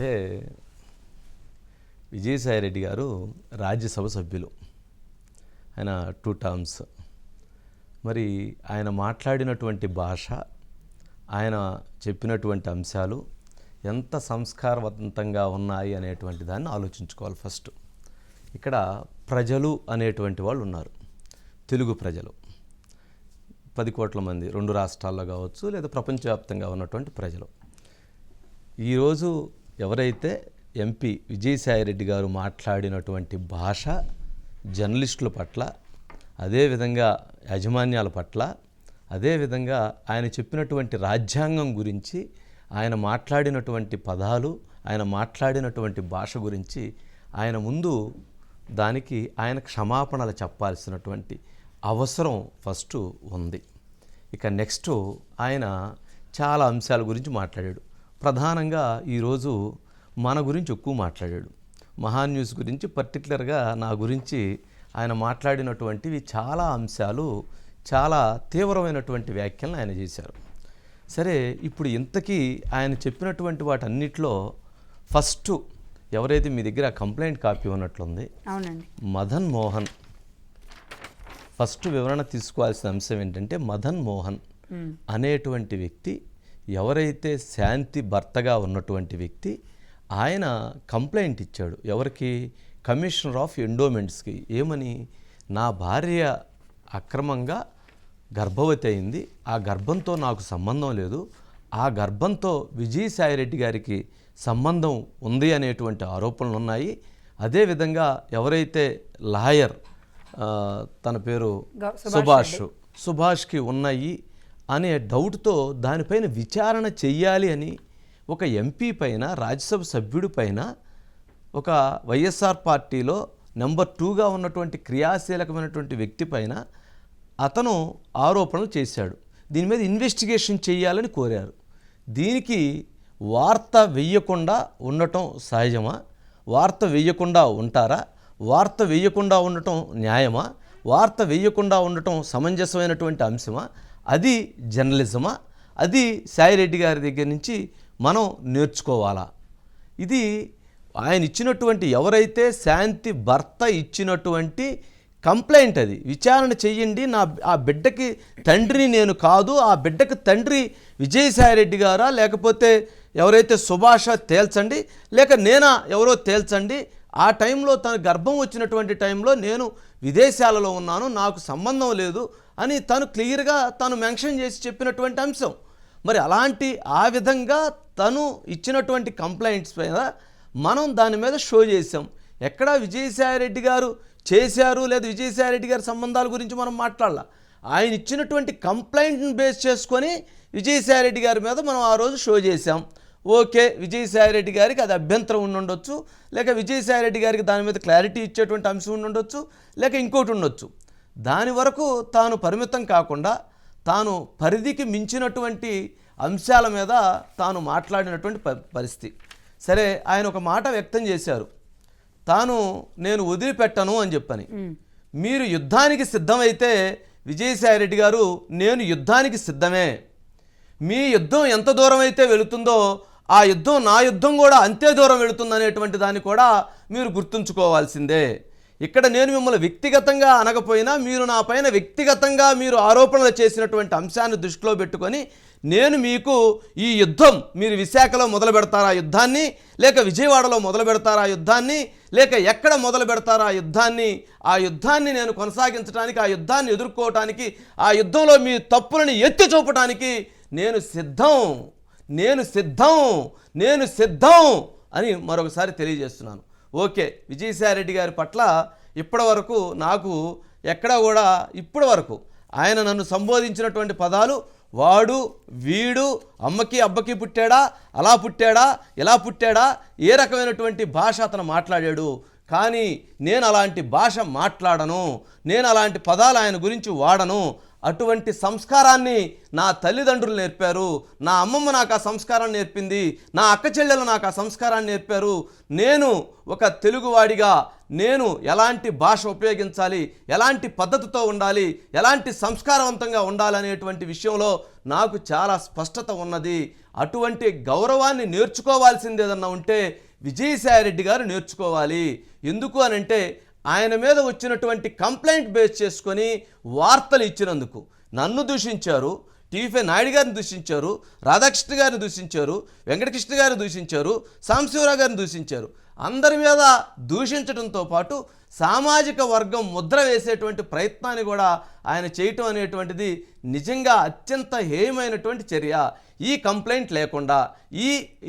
అంటే విజయసాయిరెడ్డి గారు రాజ్యసభ సభ్యులు. ఆయన టూ టర్మ్స్ మరి ఆయన మాట్లాడినటువంటి భాష ఆయన చెప్పినటువంటి అంశాలు ఎంత సంస్కారవంతంగా ఉన్నాయి అనేటువంటి దాన్ని ఆలోచించుకోవాలి ఫస్ట్. ఇక్కడ ప్రజలు అనేటువంటి వాళ్ళు ఉన్నారు. తెలుగు ప్రజలు. పది కోట్ల మంది రెండు రాష్ట్రాల్లో కావచ్చు లేదా ప్రపంచవ్యాప్తంగా ఉన్నటువంటి ప్రజలు. ఈరోజు ఎవరైతే ఎంపీ విజయసాయిరెడ్డి గారు మాట్లాడినటువంటి భాష జర్నలిస్టుల పట్ల అదేవిధంగా యాజమాన్యాల పట్ల అదేవిధంగా ఆయన చెప్పినటువంటి రాజ్యాంగం గురించి ఆయన మాట్లాడినటువంటి పదాలు ఆయన మాట్లాడినటువంటి భాష గురించి ఆయన ముందు దానికి ఆయన క్షమాపణలు చెప్పాల్సినటువంటి అవసరం ఫస్ట్ ఉంది. ఇక నెక్స్ట్ ఆయన చాలా అంశాల గురించి మాట్లాడాడు. ప్రధానంగా ఈరోజు మన గురించి ఎక్కువ మాట్లాడాడు. మహాన్ న్యూస్ గురించి పర్టికులర్గా నా గురించి ఆయన మాట్లాడినటువంటివి చాలా అంశాలు చాలా తీవ్రమైనటువంటి వ్యాఖ్యలను ఆయన చేశారు. సరే ఇప్పుడు ఇంతకీ ఆయన చెప్పినటువంటి వాటన్నిటిలో ఫస్ట్ ఎవరైతే మీ దగ్గర కంప్లైంట్ కాపీ ఉన్నట్లుంది? అవునండి. మదన్ మోహన్. ఫస్ట్ వివరణ తీసుకోవాల్సిన అంశం ఏంటంటే మదన్ మోహన్ అనేటువంటి వ్యక్తి ఎవరైతే శాంతి భర్తగా ఉన్నటువంటి వ్యక్తి ఆయన కంప్లైంట్ ఇచ్చాడు. ఎవరికి? కమిషనర్ ఆఫ్ ఎండోమెంట్స్కి. ఏమని? నా భార్య అక్రమంగా గర్భవతి అయింది. ఆ గర్భంతో నాకు సంబంధం లేదు. ఆ గర్భంతో విజయసాయిరెడ్డి గారికి సంబంధం ఉంది అనేటువంటి ఆరోపణలు ఉన్నాయి అదేవిధంగా ఎవరైతే లాయర్ తన పేరు సుభాష్ సుభాష్కి ఉన్నాయి అనే డౌట్తో దానిపైన విచారణ చెయ్యాలి అని ఒక ఎంపీ పైన రాజ్యసభ సభ్యుడి పైన ఒక వైఎస్ఆర్ పార్టీలో నెంబర్ టూగా ఉన్నటువంటి క్రియాశీలకమైనటువంటి వ్యక్తి పైన అతను ఆరోపణలు చేశాడు. దీని మీద ఇన్వెస్టిగేషన్ చేయాలని కోరారు. దీనికి వార్త వెయ్యకుండా ఉండటం సహజమా? వార్త వెయ్యకుండా ఉంటారా? వార్త వెయ్యకుండా ఉండటం న్యాయమా? వార్త వెయ్యకుండా ఉండటం సమంజసమైనటువంటి అంశమా? అది జర్నలిజమా? అది సాయిరెడ్డి గారి దగ్గర నుంచి మనం నేర్చుకోవాలా? ఇది ఆయన ఇచ్చినటువంటి ఎవరైతే శాంతి భర్త ఇచ్చినటువంటి కంప్లైంట్ అది విచారణ చెయ్యండి నా ఆ బిడ్డకి తండ్రిని నేను కాదు ఆ బిడ్డకి తండ్రి విజయసాయిరెడ్డి గారా? లేకపోతే ఎవరైతే సుభాష తేల్చండి లేక నేనా ఎవరో తేల్చండి ఆ టైంలో తన గర్భం వచ్చినటువంటి టైంలో నేను విదేశాలలో ఉన్నాను నాకు సంబంధం లేదు అని తను క్లియర్గా తను మెన్షన్ చేసి చెప్పినటువంటి అంశం. మరి అలాంటి ఆ విధంగా తను ఇచ్చినటువంటి కంప్లైంట్స్ మీద మనం దాని మీద షో చేసాం ఎక్కడ విజయసాయిరెడ్డి గారు చేశారు లేదా విజయసాయిరెడ్డి గారి సంబంధాల గురించి మనం మాట్లాడాల. ఆయన ఇచ్చినటువంటి కంప్లైంట్ని బేస్ చేసుకొని విజయసాయిరెడ్డి గారి మీద మనం ఆ రోజు షో చేసాం ఓకే విజయసాయిరెడ్డి గారికి అది అభ్యంతరం ఉండుండొచ్చు లేక విజయసాయిరెడ్డి గారికి దాని మీద క్లారిటీ ఇచ్చేటువంటి అంశం ఉండి ఉండొచ్చు లేక ఇంకోటి ఉండొచ్చు. దాని వరకు తాను పరిమితం కాకుండా తాను పరిధికి మించినటువంటి అంశాల మీద తాను మాట్లాడినటువంటి పరిస్థితి. సరే ఆయన ఒక మాట వ్యక్తం చేశారు. తాను నేను వదిలిపెట్టను అని చెప్పని. మీరు యుద్ధానికి సిద్ధమైతే విజయసాయిరెడ్డి గారు నేను యుద్ధానికి సిద్ధమే. మీ యుద్ధం ఎంత దూరం అయితే వెళుతుందో ఆ యుద్ధం నా యుద్ధం కూడా అంతే దూరం వెళుతుందనేటువంటి దాన్ని కూడా మీరు గుర్తుంచుకోవాల్సిందే. ఇక్కడ నేను మిమ్మల్ని వ్యక్తిగతంగా అనకపోయినా మీరు నా పైన వ్యక్తిగతంగా మీరు ఆరోపణలు చేసినటువంటి అంశాన్ని దృష్టిలో పెట్టుకొని నేను మీకు ఈ యుద్ధం మీరు విశాఖలో మొదలు పెడతారా యుద్ధాన్ని లేక విజయవాడలో మొదలు పెడతారా యుద్ధాన్ని లేక ఎక్కడ మొదలు పెడతారా ఆ యుద్ధాన్ని ఆ యుద్ధాన్ని నేను కొనసాగించడానికి ఆ యుద్ధాన్ని ఎదుర్కోవటానికి ఆ యుద్ధంలో మీ తప్పులను ఎత్తి చూపటానికి నేను సిద్ధం నేను సిద్ధం నేను సిద్ధం అని మరొకసారి తెలియజేస్తున్నాను. ఓకే విజయసాయిరెడ్డి గారి పట్ల ఇప్పటి వరకు నాకు ఎక్కడ కూడా ఇప్పటి వరకు ఆయన నన్ను సంబోధించినటువంటి పదాలు వాడు వీడు అమ్మకి అబ్బకి పుట్టాడా అలా పుట్టాడా ఇలా పుట్టాడా ఏ రకమైనటువంటి భాష అతను మాట్లాడాడు. కానీ నేను అలాంటి భాష మాట్లాడను నేను అలాంటి పదాలు ఆయన గురించి వాడను అటువంటి సంస్కారాన్ని నా తల్లిదండ్రులు నేర్పారు. నా అమ్మమ్మ నాకు ఆ సంస్కారాన్ని నేర్పింది. నా అక్క చెల్లెలు నాకు ఆ సంస్కారాన్ని నేర్పారు. నేను ఒక తెలుగువాడిగా నేను ఎలాంటి భాష ఉపయోగించాలి? ఎలాంటి పద్ధతితో ఉండాలి? ఎలాంటి సంస్కారవంతంగా ఉండాలనేటువంటి విషయంలో నాకు చాలా స్పష్టత ఉన్నది. అటువంటి గౌరవాన్ని నేర్చుకోవాల్సింది ఏదన్నా ఉంటే విజయసాయిరెడ్డి గారు నేర్చుకోవాలి. ఎందుకు అనంటే ఆయన మీద వచ్చినటువంటి కంప్లైంట్ బేస్ చేసుకొని వార్తలు ఇచ్చినందుకు. నన్ను దూషించారు టీవీ నాయుడు గారిని దూషించారు రాధాకృష్ణ గారిని దూషించారు వెంకటకృష్ణ గారిని దూషించారు సాంశివరావు గారిని దూషించారు. అందరి మీద దూషించడంతో పాటు సామాజిక వర్గం ముద్ర వేసేటువంటి ప్రయత్నాన్ని కూడా ఆయన చేయటం అనేటువంటిది నిజంగా అత్యంత హేయమైనటువంటి చర్య. ఈ కంప్లైంట్ లేకుండా ఈ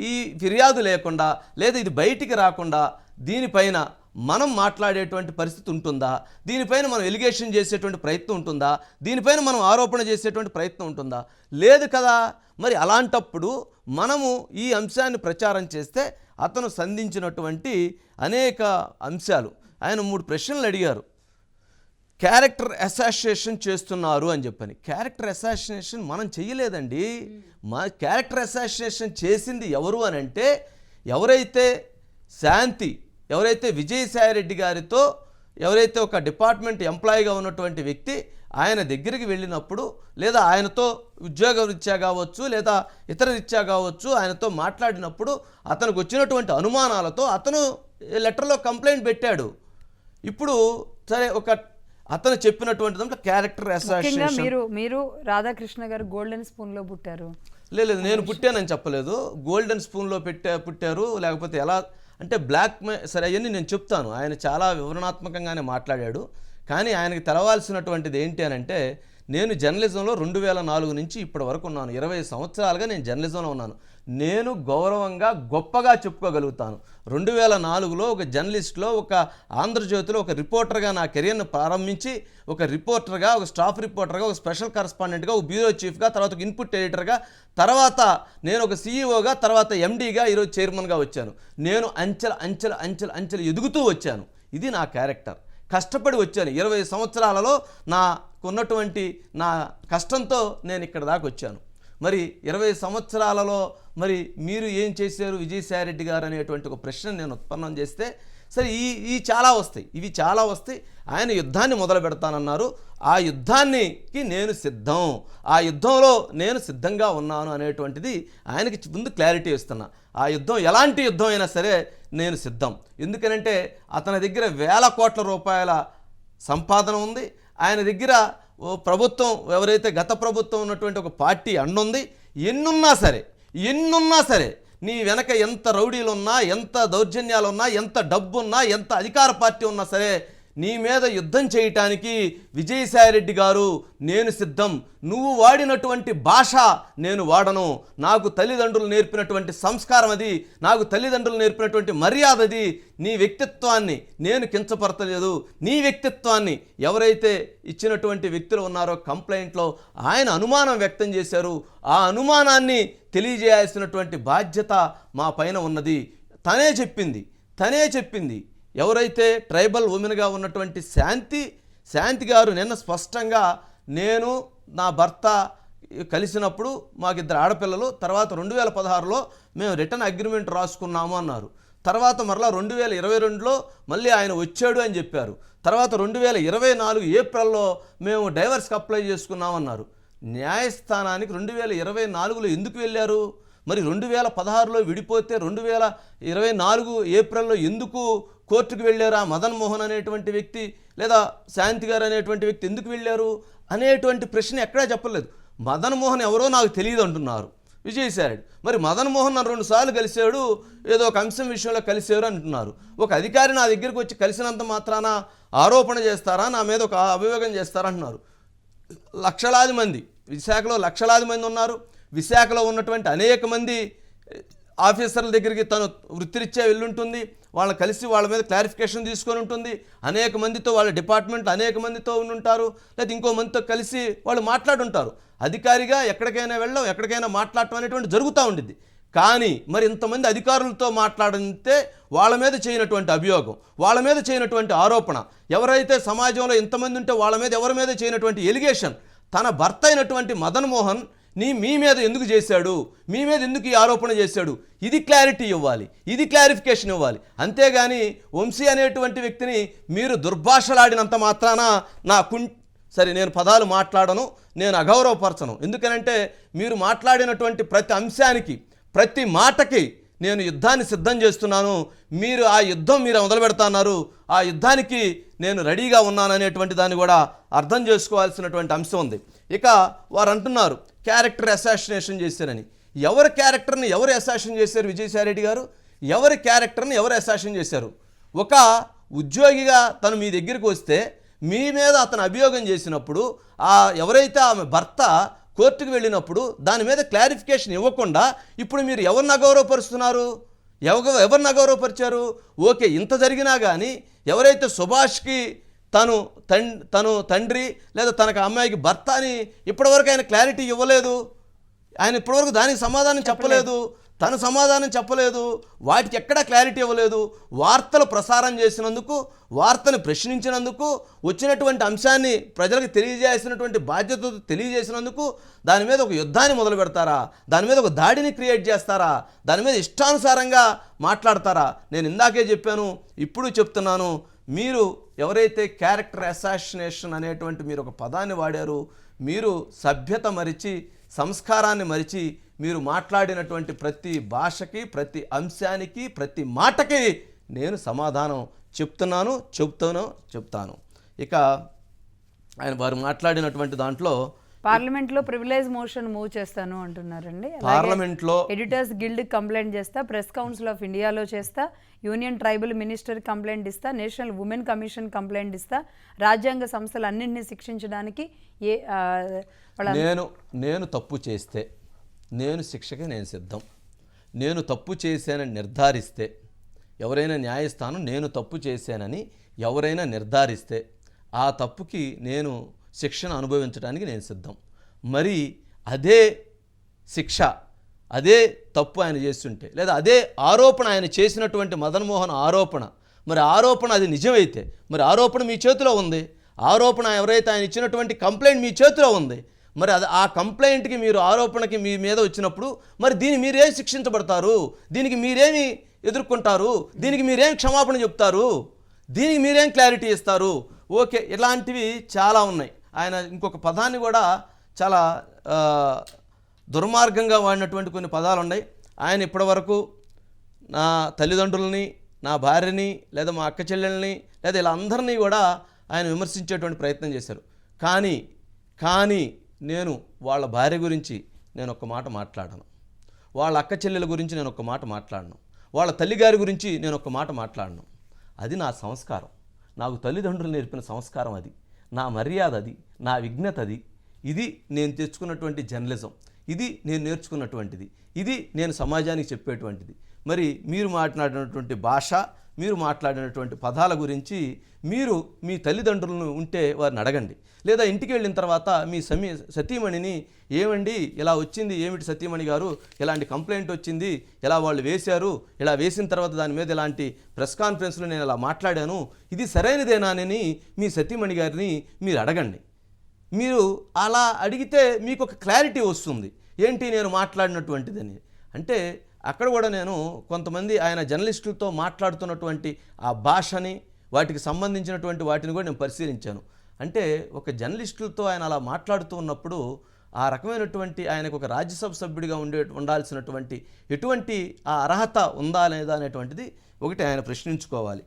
ఈ ఫిర్యాదు లేకుండా లేదా ఇది బయటికి రాకుండా దీనిపైన మనం మాట్లాడేటువంటి పరిస్థితి ఉంటుందా? దీనిపైన మనం ఎలిగేషన్ చేసేటువంటి ప్రయత్నం ఉంటుందా? దీనిపైన మనం ఆరోపణ చేసేటువంటి ప్రయత్నం ఉంటుందా? లేదు కదా? మరి అలాంటప్పుడు మనము ఈ అంశాన్ని ప్రచారం చేస్తే అతను సంధించినటువంటి అనేక అంశాలు. ఆయన మూడు ప్రశ్నలు అడిగారు. క్యారెక్టర్ అసాసినేషన్ చేస్తున్నారు అని చెప్పని. క్యారెక్టర్ అసాసినేషన్ మనం చెయ్యలేదండి. మా క్యారెక్టర్ అసాసినేషన్ చేసింది ఎవరు అని అంటే ఎవరైతే శాంతి ఎవరైతే విజయసాయిరెడ్డి గారితో ఎవరైతే ఒక డిపార్ట్మెంట్ ఎంప్లాయీగా ఉన్నటువంటి వ్యక్తి ఆయన దగ్గరికి వెళ్ళినప్పుడు లేదా ఆయనతో ఉద్యోగ రీత్యా కావచ్చు లేదా ఇతర రీత్యా కావచ్చు ఆయనతో మాట్లాడినప్పుడు అతనికి వచ్చినటువంటి అనుమానాలతో అతను లెటర్లో కంప్లైంట్ పెట్టాడు. ఇప్పుడు సరే ఒక అతను చెప్పినటువంటి దాంట్లో క్యారెక్టర్ మీరు మీరు రాధాకృష్ణ గారు గోల్డెన్ స్పూన్లో పుట్టారు లేదు నేను పుట్టానని చెప్పలేదు. గోల్డెన్ స్పూన్లో పెట్టా పుట్టారు. లేకపోతే ఎలా అంటే బ్లాక్ సరే అవన్నీ నేను చెప్తాను. ఆయన చాలా వివరణాత్మకంగానే మాట్లాడాడు. కానీ ఆయనకి తెలవాల్సినటువంటిది ఏంటి అని అంటే నేను జర్నలిజంలో రెండు వేల నాలుగు నుంచి ఇప్పటి వరకు ఉన్నాను. ఇరవై సంవత్సరాలుగా నేను జర్నలిజంలో ఉన్నాను. నేను గౌరవంగా గొప్పగా చెప్పుకోగలుగుతాను. రెండు వేల నాలుగులో ఒక జర్నలిస్ట్లో ఒక ఆంధ్రజ్యోతిలో ఒక రిపోర్టర్గా నా కెరియర్ను ప్రారంభించి ఒక రిపోర్టర్గా ఒక స్టాఫ్ రిపోర్టర్గా ఒక స్పెషల్ కరస్పాండెంట్గా ఒక బ్యూరో చీఫ్గా తర్వాత ఒక ఇన్పుట్ ఎడిటర్గా తర్వాత నేను ఒక సీఈఓగా తర్వాత ఎండీగా ఈరోజు చైర్మన్గా వచ్చాను. నేను అంచెల అంచెల అంచెల అంచెలు ఎదుగుతూ వచ్చాను. ఇది నా క్యారెక్టర్. కష్టపడి వచ్చాను. ఇరవై సంవత్సరాలలో నాకున్నటువంటి నా కష్టంతో నేను ఇక్కడ దాకా వచ్చాను. మరి ఇరవై సంవత్సరాలలో మరి మీరు ఏం చేశారు విజయసాయిరెడ్డి గారు అనేటువంటి ఒక ప్రశ్న నేను ఉత్పన్నం చేస్తే సరే ఈ ఈ చాలా వస్తాయి ఇవి చాలా వస్తాయి ఆయన యుద్ధాన్ని మొదలు పెడతానన్నారు ఆ యుద్ధానికి నేను సిద్ధం ఆ యుద్ధంలో నేను సిద్ధంగా ఉన్నాను అనేటువంటిది ఆయనకి ముందు క్లారిటీ ఇస్తున్నా. ఆ యుద్ధం ఎలాంటి యుద్ధం అయినా సరే నేను సిద్ధం. ఎందుకనంటే అతని దగ్గర వేల కోట్ల రూపాయల సంపాదన ఉంది ఆయన దగ్గర ప్రభుత్వం ఎవరైతే గత ప్రభుత్వం ఉన్నటువంటి ఒక పార్టీ అండుంది ఎన్నున్నా సరే ఎన్నున్నా సరే నీ వెనక ఎంత రౌడీలు ఉన్నా ఎంత దౌర్జన్యాలు ఉన్నా ఎంత డబ్బున్నా ఎంత అధికార పార్టీ ఉన్నా సరే నీ మీద యుద్ధం చేయటానికి విజయసాయిరెడ్డి గారు నేను సిద్ధం. నువ్వు వాడినటువంటి భాష నేను వాడను. నాకు తల్లిదండ్రులు నేర్పినటువంటి సంస్కారం అది. నాకు తల్లిదండ్రులు నేర్పినటువంటి మర్యాద అది. నీ వ్యక్తిత్వాన్ని నేను కించపరచలేదు. నీ వ్యక్తిత్వాన్ని ఎవరైతే ఇచ్చినటువంటి వ్యక్తులు ఉన్నారో కంప్లైంట్లో ఆయన అనుమానం వ్యక్తం చేశారు. ఆ అనుమానాన్ని తెలియజేయాల్సినటువంటి బాధ్యత మా పైన ఉన్నది. తనే చెప్పింది. తనే చెప్పింది. ఎవరైతే ట్రైబల్ ఉమెన్గా ఉన్నటువంటి శాంతి శాంతి గారు నిన్న స్పష్టంగా నేను నా భర్త కలిసినప్పుడు మాకు ఇద్దరు ఆడపిల్లలు తర్వాత రెండు వేల పదహారులో మేము రిటర్న్ అగ్రిమెంట్ రాసుకున్నాము అన్నారు. తర్వాత మరలా రెండు వేల ఇరవై రెండులో మళ్ళీ ఆయన వచ్చాడు అని చెప్పారు. తర్వాత రెండు వేల ఇరవై నాలుగు ఏప్రిల్లో మేము డైవర్స్కి అప్లై చేసుకున్నామన్నారు. న్యాయస్థానానికి రెండు వేల ఇరవై నాలుగులో ఎందుకు వెళ్ళారు? మరి రెండు వేల పదహారులో విడిపోతే రెండు వేల ఇరవై నాలుగు ఏప్రిల్లో ఎందుకు కోర్టుకు వెళ్ళారా మదన్ మోహన్ అనేటువంటి వ్యక్తి లేదా శాంతి గారు అనేటువంటి వ్యక్తి ఎందుకు వెళ్ళారు అనేటువంటి ప్రశ్న ఎక్కడా చెప్పలేదు. మదన్ మోహన్ ఎవరో నాకు తెలియదు అంటున్నారు. విజయసాయి మరి మదన్ మోహన్ నన్ను రెండు సార్లు కలిశాడు ఏదో ఒక అంశం విషయంలో కలిశారు అంటున్నారు. ఒక అధికారి నా దగ్గరికి వచ్చి కలిసినంత మాత్రాన ఆరోపణ చేస్తారా? నా మీద ఒక అభియోగం చేస్తారా అంటున్నారు. లక్షలాది మంది. విశాఖలో లక్షలాది మంది ఉన్నారు. విశాఖలో ఉన్నటువంటి అనేక మంది ఆఫీసర్ల దగ్గరికి తను వృత్తిరీత్యా వెళ్ళుంటుంది. వాళ్ళని కలిసి వాళ్ళ మీద క్లారిఫికేషన్ తీసుకొని ఉంటుంది. అనేక మందితో వాళ్ళ డిపార్ట్మెంట్ అనేక మందితో ఉంటారు లేదా ఇంకో మందితో కలిసి వాళ్ళు మాట్లాడుంటారు. అధికారిగా ఎక్కడికైనా వెళ్ళడం ఎక్కడికైనా మాట్లాడటం అనేటువంటి జరుగుతూ ఉండిద్ది. కానీ మరి ఇంతమంది అధికారులతో మాట్లాడితే వాళ్ళ మీద చేయనటువంటి అభియోగం వాళ్ళ మీద చేయనటువంటి ఆరోపణ ఎవరైతే సమాజంలో ఇంతమంది ఉంటే వాళ్ళ మీద ఎవరి మీద చేయనటువంటి ఎలిగేషన్ తన భర్త అయినటువంటి మదన్ మోహన్ నీ మీ మీద ఎందుకు చేశాడు? మీ మీద ఎందుకు ఈ ఆరోపణ చేశాడు? ఇది క్లారిటీ ఇవ్వాలి. ఇది క్లారిఫికేషన్ ఇవ్వాలి. అంతేగాని వంశీ అనేటువంటి వ్యక్తిని మీరు దుర్భాషలాడినంత మాత్రాన నా కుం సరే నేను పదాలు మాట్లాడను నేను అగౌరవపరచను. ఎందుకనంటే మీరు మాట్లాడినటువంటి ప్రతి అంశానికి ప్రతి మాటకి నేను యుద్ధాన్ని సిద్ధం చేస్తున్నాను. మీరు ఆ యుద్ధం మీరు మొదలు పెడతాన్నారు ఆ యుద్ధానికి నేను రెడీగా ఉన్నాననేటువంటి దాన్ని కూడా అర్థం చేసుకోవాల్సినటువంటి అంశం ఉంది. ఇక వారు అంటున్నారు క్యారెక్టర్ అసాసినేషన్ చేశారని. ఎవరి క్యారెక్టర్ని ఎవరు అసాసిన్ చేశారు విజయసాయిరెడ్డి గారు? ఎవరి క్యారెక్టర్ని ఎవరు అసాసిన్ చేశారు? ఒక ఉద్యోగిగా తను మీ దగ్గరికి వస్తే మీ మీద అతను అభియోగం చేసినప్పుడు ఆ ఎవరైతే ఆమె భర్త కోర్టుకు వెళ్ళినప్పుడు దాని మీద క్లారిఫికేషన్ ఇవ్వకుండా ఇప్పుడు మీరు ఎవరిని అగౌరవపరుస్తున్నారు? ఎవ ఎవరిని అగౌరవపరిచారు? ఓకే ఇంత జరిగినా కానీ ఎవరైతే సుభాష్కి తను తన్ తను తండ్రి లేదా తనకు అమ్మాయికి భర్త అని ఇప్పటివరకు ఆయన క్లారిటీ ఇవ్వలేదు. ఆయన ఇప్పటివరకు దానికి సమాధానం చెప్పలేదు. తను సమాధానం చెప్పలేదు. వాటికి ఎక్కడా క్లారిటీ ఇవ్వలేదు. వార్తలు ప్రసారం చేసినందుకు వార్తను ప్రశ్నించినందుకు వచ్చినటువంటి అంశాన్ని ప్రజలకు తెలియజేసినటువంటి బాధ్యత తెలియజేసినందుకు దాని మీద ఒక యుద్ధాన్ని మొదలు పెడతారా? దాని మీద ఒక దాడిని క్రియేట్ చేస్తారా? దాని మీద ఇష్టానుసారంగా మాట్లాడతారా? నేను ఇందాకే చెప్పాను ఇప్పుడు చెప్తున్నాను. మీరు ఎవరైతే క్యారెక్టర్ అసాసినేషన్ అనేటువంటి మీరు ఒక పదాన్ని వాడారు మీరు సభ్యత మరిచి సంస్కారాన్ని మరిచి మీరు మాట్లాడినటువంటి ప్రతి భాషకి ప్రతి అంశానికి ప్రతి మాటకి నేను సమాధానం చెప్తున్నాను చెప్తాను చెప్తాను. ఇక ఆయన వారు మాట్లాడినటువంటి దాంట్లో పార్లమెంట్లో ప్రివిలేజ్ మోషన్ మూవ్ చేస్తాను అంటున్నారండి. అలాగే పార్లమెంట్లో ఎడిటర్స్ గిల్డ్ కంప్లైంట్ చేస్తా ప్రెస్ కౌన్సిల్ ఆఫ్ ఇండియాలో చేస్తా యూనియన్ ట్రైబల్ మినిస్టర్ కంప్లైంట్ ఇస్తా నేషనల్ ఉమెన్ కమిషన్ కంప్లైంట్ ఇస్తా రాజ్యాంగ సంస్థలు అన్నింటినీ శిక్షించడానికి ఏ నేను నేను తప్పు చేస్తే నేను శిక్షకి నేను సిద్ధం. నేను తప్పు చేశానని నిర్ధారిస్తే ఎవరైనా న్యాయస్థానం నేను తప్పు చేశానని ఎవరైనా నిర్ధారిస్తే ఆ తప్పుకి నేను శిక్షను అనుభవించడానికి నేను సిద్ధం. మరి అదే శిక్ష అదే తప్పు ఆయన చేస్తుంటే లేదా అదే ఆరోపణ ఆయన చేసినటువంటి మదన్మోహన్ ఆరోపణ మరి ఆరోపణ అది నిజమైతే మరి ఆరోపణ మీ చేతిలో ఉంది ఆరోపణ ఎవరైతే ఆయన ఇచ్చినటువంటి కంప్లైంట్ మీ చేతిలో ఉంది మరి అది ఆ కంప్లైంట్కి మీరు ఆరోపణకి మీ మీద వచ్చినప్పుడు మరి దీన్ని మీరేం శిక్షించబడతారు? దీనికి మీరేమి ఎదుర్కొంటారు? దీనికి మీరేం క్షమాపణ చెప్తారు? దీనికి మీరేం క్లారిటీ ఇస్తారు? ఓకే ఇలాంటివి చాలా ఉన్నాయి. ఆయన ఇంకొక పదాన్ని కూడా చాలా దుర్మార్గంగా వాడినటువంటి కొన్ని పదాలు ఉన్నాయి. ఆయన ఇప్పటివరకు నా తల్లిదండ్రులని నా భార్యని లేదా మా అక్క చెల్లెల్ని లేదా ఇలా అందరినీ కూడా ఆయన విమర్శించేటువంటి ప్రయత్నం చేశారు. కానీ కానీ నేను వాళ్ళ భార్య గురించి నేను ఒక మాట మాట్లాడను. వాళ్ళ అక్క చెల్లెల గురించి నేను ఒక మాట మాట్లాడను. వాళ్ళ తల్లిగారి గురించి నేను ఒక మాట మాట్లాడను. అది నా సంస్కారం. నాకు తల్లిదండ్రులు నేర్పిన సంస్కారం అది. నా మర్యాద అది నా విఘ్నత అది ఇది నేను తెచ్చుకున్నటువంటి జర్నలిజం. ఇది నేను నేర్చుకున్నటువంటిది. ఇది నేను సమాజానికి చెప్పేటువంటిది. మరి మీరు మాట్లాడినటువంటి భాష మీరు మాట్లాడినటువంటి పదాల గురించి మీరు మీ తల్లిదండ్రులను ఉంటే వారిని అడగండి. లేదా ఇంటికి వెళ్ళిన తర్వాత మీ సమీ సతీమణిని ఏమండి ఇలా వచ్చింది ఏమిటి సతీమణి గారు ఇలాంటి కంప్లైంట్ వచ్చింది ఇలా వాళ్ళు వేశారు ఇలా వేసిన తర్వాత దాని మీద ఇలాంటి ప్రెస్ కాన్ఫరెన్స్లో నేను ఇలా మాట్లాడాను ఇది సరైనదేనానని మీ సతీమణి గారిని మీరు అడగండి. మీరు అలా అడిగితే మీకు ఒక క్లారిటీ వస్తుంది. ఏంటి నేను మాట్లాడినటువంటిదని. అంటే అక్కడ కూడా నేను కొంతమంది ఆయన జర్నలిస్టులతో మాట్లాడుతున్నటువంటి ఆ భాషని వాటికి సంబంధించినటువంటి వాటిని కూడా నేను పరిశీలించాను. అంటే ఒక జర్నలిస్టులతో ఆయన అలా మాట్లాడుతూ ఉన్నప్పుడు ఆ రకమైనటువంటి ఆయనకు ఒక రాజ్యసభ సభ్యుడిగా ఉండే ఉండాల్సినటువంటి ఎటువంటి ఆ అర్హత ఉందా లేదా అనేటువంటిది ఒకటి ఆయన ప్రశ్నించుకోవాలి.